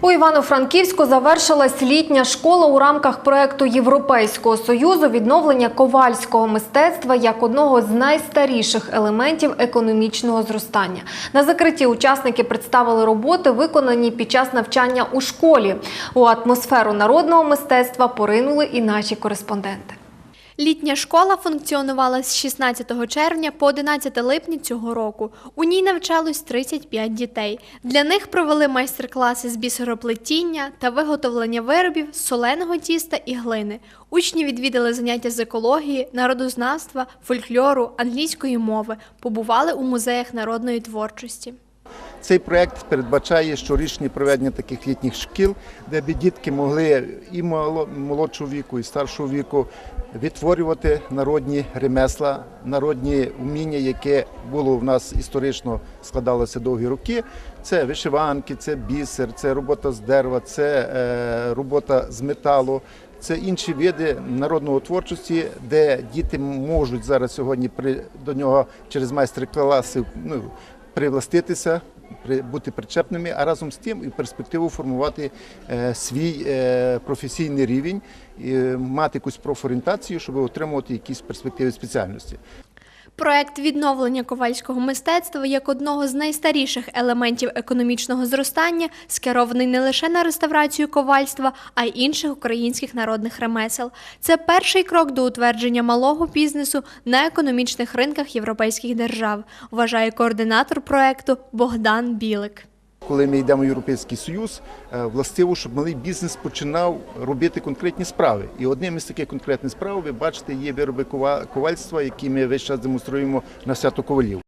У Івано-Франківську завершилась літня школа у рамках проекту Європейського союзу відновлення ковальського мистецтва як одного з найстаріших елементів економічного зростання. На закритті учасники представили роботи, виконані під час навчання у школі. У атмосферу народного мистецтва поринули і наші кореспонденти. Літня школа функціонувала з 16 червня по 11 липня цього року. У ній навчалось 35 дітей. Для них провели майстер-класи з бісероплетіння та виготовлення виробів з соленого тіста і глини. Учні відвідали заняття з екології, народознавства, фольклору, англійської мови, побували у музеях народної творчості. Цей проект передбачає щорічні проведення таких літніх шкіл, де б дітки могли і молодшого віку, і старшого віку відтворювати народні ремесла, народні вміння, яке було в нас історично складалося довгі роки. Це вишиванки, це бісер, це робота з дерева, це е, робота з металу. Це інші види народного творчості, де діти можуть зараз сьогодні при до нього через майстер-класи ну, привластитися, при- бути причепними, а разом з тим і перспективу формувати е, свій е, професійний рівень, мати якусь профорієнтацію, щоб отримувати якісь перспективи спеціальності. Проект відновлення ковальського мистецтва як одного з найстаріших елементів економічного зростання скерований не лише на реставрацію ковальства, а й інших українських народних ремесел. Це перший крок до утвердження малого бізнесу на економічних ринках європейських держав, вважає координатор проекту Богдан Білик. Коли ми йдемо в Європейський Союз, е, властиво, щоб малий бізнес починав робити конкретні справи. І одним із таких конкретних справ, ви бачите, є вироби кова- ковальства, які ми весь час демонструємо на свято ковалів.